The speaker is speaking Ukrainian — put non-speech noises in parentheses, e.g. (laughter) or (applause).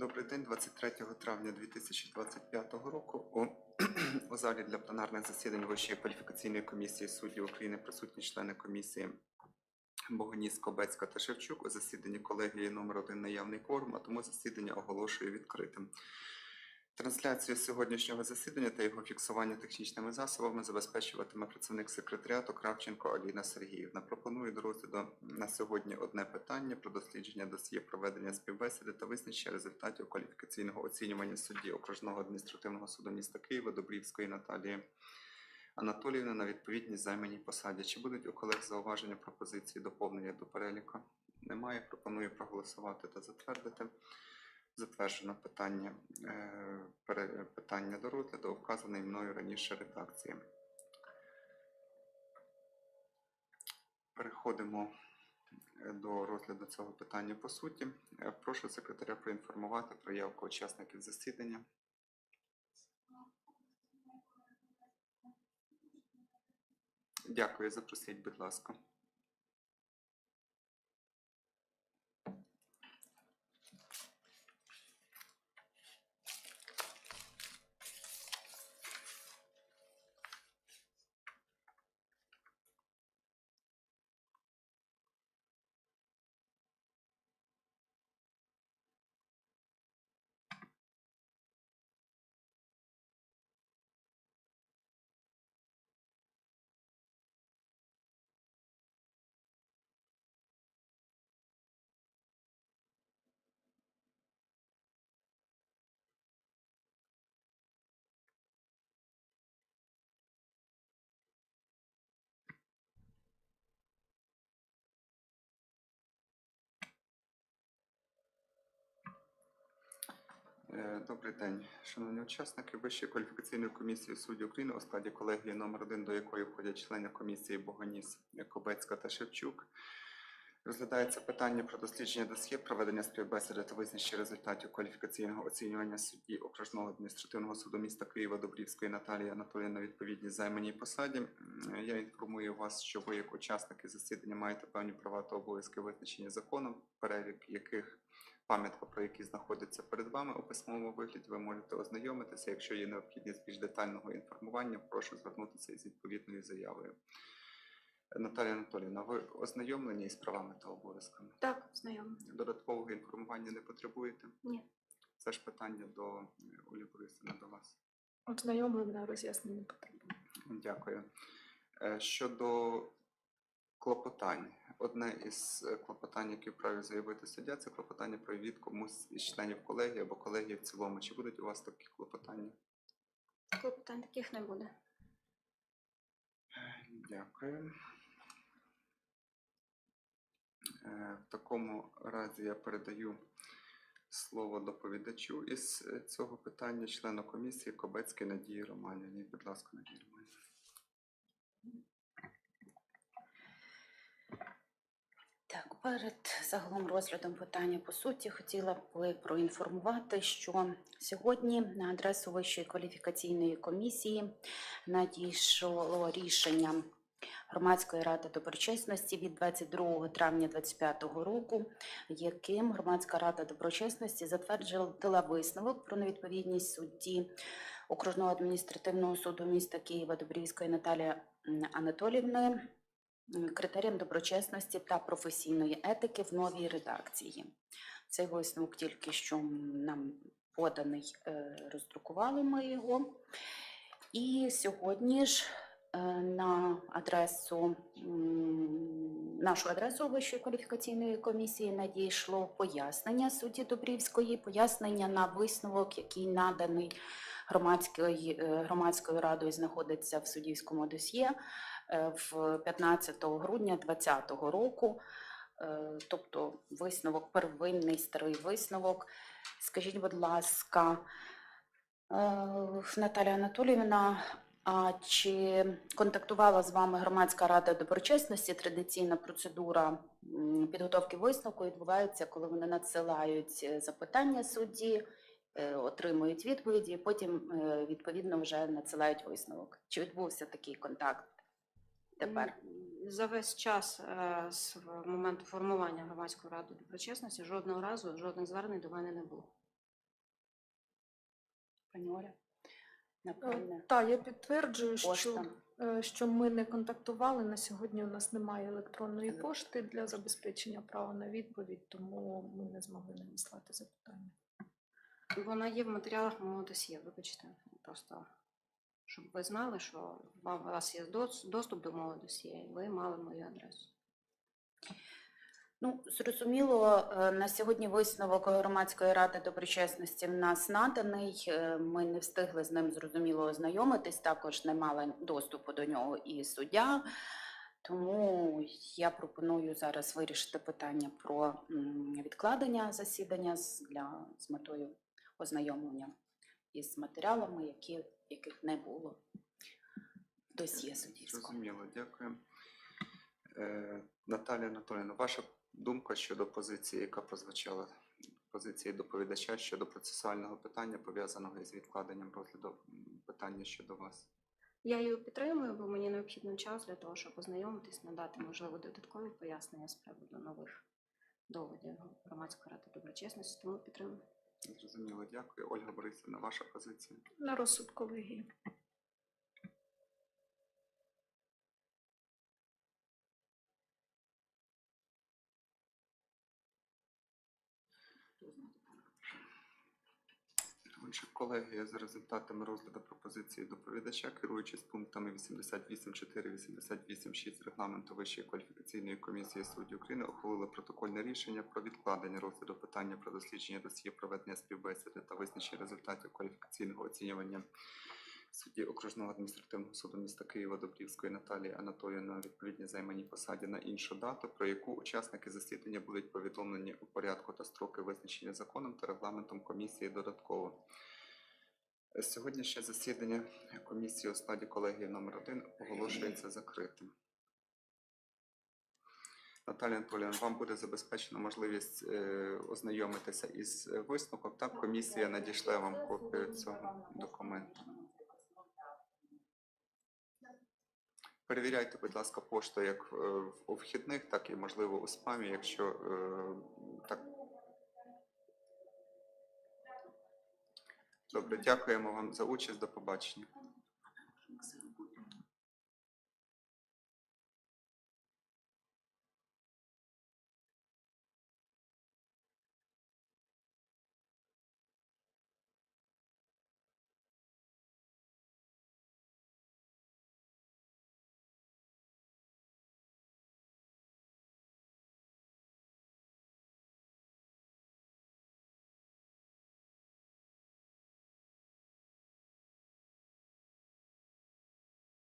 Добрий день, 23 травня 2025 року у, (clears throat) у залі для пленарних засідань Вищої кваліфікаційної комісії суддів України присутні члени комісії Богоніс, Кобецька та Шевчук. У засіданні колегії номер 1 наявний кворум, а тому засідання оголошую відкритим. Трансляцію сьогоднішнього засідання та його фіксування технічними засобами забезпечуватиме працівник секретаріату Кравченко Аліна Сергіївна. Пропоную до розгляду на сьогодні одне питання про дослідження досьє проведення співбесіди та визначення результатів кваліфікаційного оцінювання судді окружного адміністративного суду міста Києва Добрівської Наталії Анатоліївни на відповідність займаній посаді. Чи будуть у колег зауваження пропозиції доповнення до переліку? Немає. Пропоную проголосувати та затвердити. Затверджено питання, е, питання до розгляду вказаної мною раніше редакції. Переходимо е, до розгляду цього питання по суті. Е, Прошу секретаря проінформувати про явку учасників засідання. Дякую, запросіть, будь ласка. Добрий день, шановні учасники Вищої кваліфікаційної комісії суддів України у складі колегії номер 1 до якої входять члени комісії Богоніс, Кобецька та Шевчук. Розглядається питання про дослідження досьє, проведення співбесіди та визначення результатів кваліфікаційного оцінювання судді окружного адміністративного суду міста Києва Добрівської Наталії Анатоліївни на відповідній займаній посаді. Я інформую вас, що ви, як учасники засідання, маєте певні права та обов'язки визначені законом, перелік яких пам'ятка, про які знаходиться перед вами у письмовому вигляді, ви можете ознайомитися. Якщо є необхідність більш детального інформування, прошу звернутися із відповідною заявою. Наталія Анатоліївна, ви ознайомлені із правами та обов'язками? Так, знайомо. Додаткового інформування не потребуєте? Ні. Це ж питання до Олі Борисівни, до вас. Ознайомлена роз'яснення потрібно. Дякую. Е, Щодо клопотань, одне із е, клопотань, які вправі заявити суддя, це клопотання про відвід комусь із членів колегії або колегії в цілому. Чи будуть у вас такі клопотання? Клопотань таких не буде. Дякую. Е, В такому разі я передаю слово доповідачу із е, цього питання, члену комісії Кобецькій Надії Романівні. Будь ласка, Надія Романівна. Так, перед загалом розглядом питання по суті хотіла б проінформувати, що сьогодні на адресу Вищої кваліфікаційної комісії надійшло рішення Громадської ради доброчесності від 22 травня 2025 року, яким Громадська рада доброчесності затвердила висновок про невідповідність судді окружного адміністративного суду міста Києва Добрівської Наталії м, критеріям доброчесності та професійної етики в новій редакції. Цей висновок тільки що нам поданий, е, роздрукували ми його. І сьогодні ж е, на адресу нашу адресу Вищої кваліфікаційної комісії надійшло пояснення судді Добрівської, пояснення на висновок, який наданий громадською, е, громадською радою, знаходиться в суддівському досьє в 15 грудня 2020 року. Е, Тобто висновок, первинний старий висновок. Скажіть, будь ласка, е, Наталя Анатоліївна, а чи контактувала з вами громадська рада доброчесності? Традиційна процедура підготовки висновку відбувається, коли вони надсилають е, запитання судді, е, отримують відповіді, потім е, відповідно вже надсилають висновок. Чи відбувся такий контакт тепер? За весь час е, з моменту формування громадської ради доброчесності жодного разу жодних звернень до мене не було. Пані Оля, напевне, Так, я підтверджую, що, е, що ми не контактували. На сьогодні у нас немає електронної пошти для забезпечення права на відповідь, тому ми не змогли надіслати запитання. Вона є в матеріалах мого досьє, вибачте. Просто щоб ви знали, що у вас є доступ до мого досьє, і ви мали мою адресу. Ну, зрозуміло, е, на сьогодні висновок громадської ради доброчесності в нас наданий. Е, Ми не встигли з ним зрозуміло ознайомитись, також не мали доступу до нього і суддя. Тому я пропоную зараз вирішити питання про відкладення засідання для з метою ознайомлення із матеріалами, які, яких не було в досьє суддівського. Зрозуміло, дякую. Е, Наталія Анатоліївна, ваша думка щодо позиції, яка прозвучала позиції доповідача щодо процесуального питання, пов'язаного із відкладенням розгляду питання щодо вас? Я її підтримую, бо мені необхідний час для того, щоб ознайомитись, надати, можливо, додаткові пояснення з приводу нових доводів громадської ради доброчесності, тому підтримую. Зрозуміло, дякую. Ольга Борисівна, ваша позиція? На розсуд колегії. Отже, колеги, за результатами розгляду пропозиції доповідача, керуючись пунктами 88.4, 88.6 регламенту Вищої кваліфікаційної комісії суддів України, ухвалили протокольне рішення про відкладення розгляду питання про дослідження досьє проведення співбесіди та визначення результатів кваліфікаційного оцінювання судді окружного адміністративного суду міста Києва Добрівської Наталії Анатоліївни на відповідній займаній посаді на іншу дату, про яку учасники засідання будуть повідомлені у порядку та строки визначені законом та регламентом комісії додатково. Сьогоднішнє засідання комісії у складі колегії номер 1 оголошується закритим. Наталія Анатоліївна, вам буде забезпечена можливість е, ознайомитися із висновком. Так, комісія надійшла вам копію цього документу. Перевіряйте, будь ласка, пошту як е, у вхідних, так і можливо у спамі, якщо е, так. Добре, дякуємо вам за участь. До побачення.